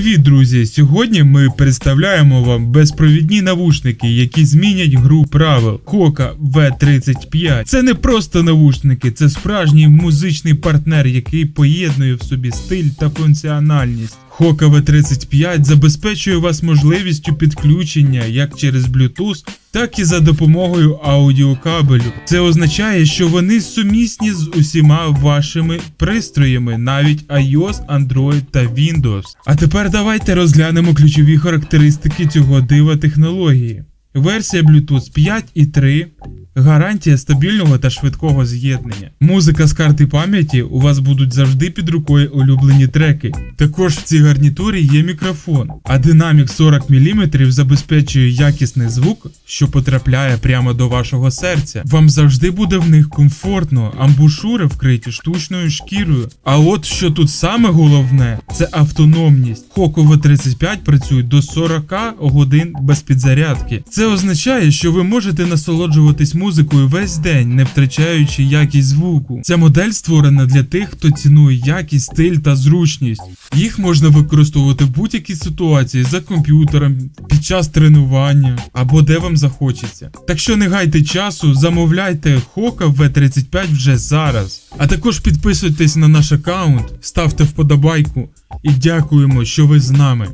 Привіт, друзі! Сьогодні ми представляємо вам безпровідні навушники, які змінять гру правил Кока V35. Це не просто навушники, це справжній музичний партнер, який поєднує в собі стиль та функціональність. Хока V35 забезпечує вас можливістю підключення як через Bluetooth, так і за допомогою аудіокабелю. Це означає, що вони сумісні з усіма вашими пристроями, навіть iOS, Android та Windows. А тепер давайте розглянемо ключові характеристики цього дива технології. Версія Bluetooth 5.3, гарантія стабільного та швидкого з'єднання. Музика з карти пам'яті у вас будуть завжди під рукою улюблені треки. Також в цій гарнітурі є мікрофон, а динамік 40 мм забезпечує якісний звук, що потрапляє прямо до вашого серця. Вам завжди буде в них комфортно, амбушури вкриті штучною шкірою. А от що тут саме головне, це автономність. Хоко V35 працює до 40 годин без підзарядки. Це означає, що ви можете насолоджуватись музикою весь день, не втрачаючи якість звуку. Ця модель створена для тих, хто цінує якість, стиль та зручність. Їх можна використовувати в будь-якій ситуації за комп'ютером, під час тренування або де вам захочеться. Так що не гайте часу, замовляйте Хока V35 вже зараз. А також підписуйтесь на наш аккаунт, ставте вподобайку і дякуємо, що ви з нами.